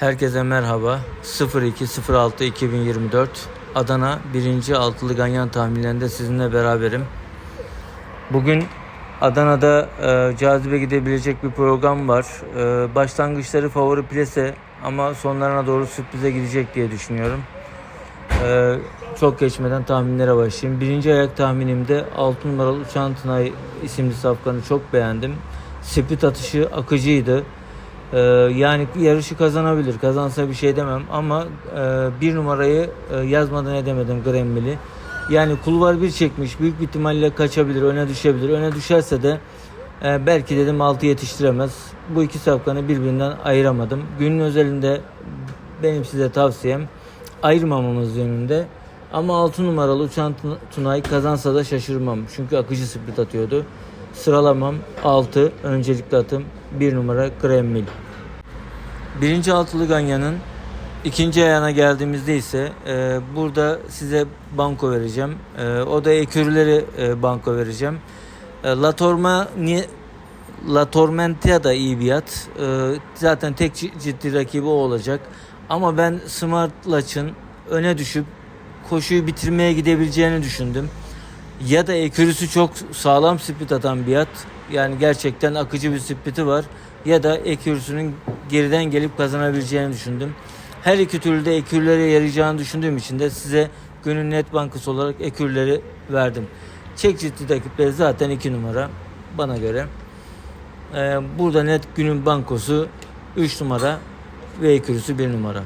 Herkese merhaba. 02.06.2024 Adana 1. Altılı Ganyan tahminlerinde sizinle beraberim. Bugün Adana'da e, cazibe gidebilecek bir program var. E, başlangıçları favori plase ama sonlarına doğru sürprize gidecek diye düşünüyorum. E, çok geçmeden tahminlere başlayayım. Birinci ayak tahminimde 6 numaralı Uçan Tınay isimli safkanı çok beğendim. Split atışı akıcıydı. Ee, yani yarışı kazanabilir. Kazansa bir şey demem ama e, bir numarayı e, yazmadan edemedim Gremlini. Yani kulvar bir çekmiş. Büyük bir ihtimalle kaçabilir, öne düşebilir. Öne düşerse de e, belki dedim altı yetiştiremez. Bu iki safkanı birbirinden ayıramadım. Günün özelinde benim size tavsiyem ayırmamamız yönünde. Ama 6 numaralı Uçan Tun- Tunay kazansa da şaşırmam. Çünkü akıcı split atıyordu. Sıralamam 6. Öncelikli atım 1 numara Gremlin. Birinci altılı Ganyan'ın ikinci ayağına geldiğimizde ise e, burada size banko vereceğim. E, o da ekürleri e, banko vereceğim. E, La Torma niye La Tormentia da iyi bir at. E, zaten tek ci- ciddi rakibi o olacak. Ama ben Smart Laç'ın öne düşüp koşuyu bitirmeye gidebileceğini düşündüm. Ya da ekürüsü çok sağlam split atan bir at. Yani gerçekten akıcı bir spliti var. Ya da ekürüsünün geriden gelip kazanabileceğini düşündüm. Her iki türlü de ekürlere yarayacağını düşündüğüm için de size günün net bankası olarak ekürleri verdim. Çek ciddi rakipleri zaten iki numara bana göre. Ee, burada net günün bankosu 3 numara ve ekürüsü 1 numara.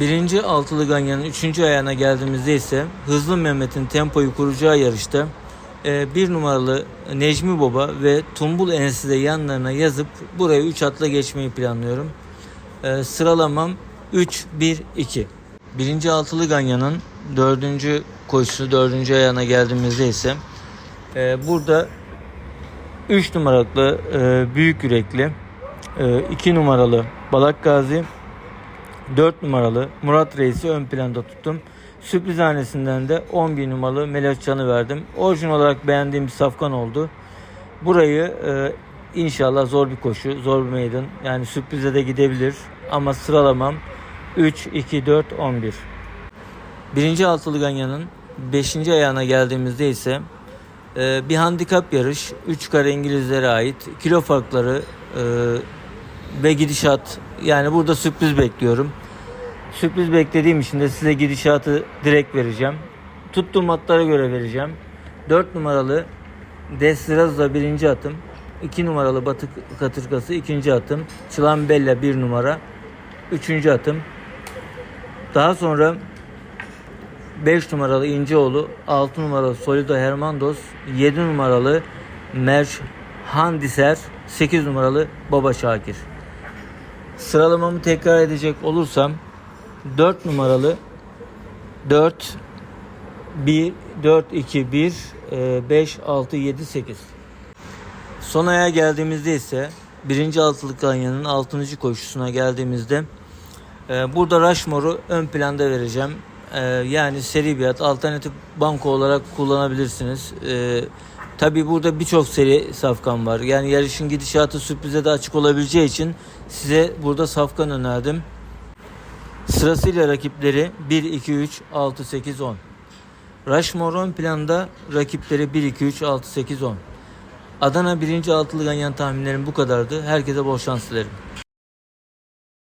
Birinci altılı ganyanın üçüncü ayağına geldiğimizde ise Hızlı Mehmet'in tempoyu kuracağı yarışta bir numaralı Necmi Baba ve Tumbul Enes'i de yanlarına yazıp buraya 3 atla geçmeyi planlıyorum. E, sıralamam 3-1-2. Birinci altılı ganyanın dördüncü koşusu dördüncü ayağına geldiğimizde ise e, burada 3 numaralı e, büyük yürekli 2 numaralı Balak Gazi 4 numaralı Murat Reis'i ön planda tuttum. Sürpriz hanesinden de 11 numaralı Melekcan'ı verdim. Orijin olarak beğendiğim bir safkan oldu. Burayı e, inşallah zor bir koşu, zor bir meydan. Yani sürprize de gidebilir. Ama sıralamam 3, 2, 4, 11. Birinci altılı ganyanın 5. ayağına geldiğimizde ise e, bir handikap yarış. 3 kare İngilizlere ait. Kilo farkları e, ve gidişat. Yani burada sürpriz bekliyorum. Sürpriz beklediğim için de size gidişatı direkt vereceğim. Tuttuğum atlara göre vereceğim. 4 numaralı Destiraza birinci atım. 2 numaralı Batı Katırkası ikinci atım. Çılan Bella bir numara. Üçüncü atım. Daha sonra 5 numaralı İnceoğlu, 6 numaralı Solido Hermandos, 7 numaralı Merch Handiser, 8 numaralı Baba Şakir. Sıralamamı tekrar edecek olursam 4 numaralı 4 1 4 2 1 5 6 7 8. Son aya geldiğimizde ise birinci altılık ganyanın 6. koşusuna geldiğimizde e, burada Rushmore'u ön planda vereceğim. E, yani seri bir at alternatif banko olarak kullanabilirsiniz. E, Tabi burada birçok seri safkan var. Yani yarışın gidişatı sürprize de açık olabileceği için size burada safkan önerdim. Sırasıyla rakipleri 1, 2, 3, 6, 8, 10. Rushmore ön planda rakipleri 1, 2, 3, 6, 8, 10. Adana 1. altılı ganyan tahminlerim bu kadardı. Herkese bol şans dilerim.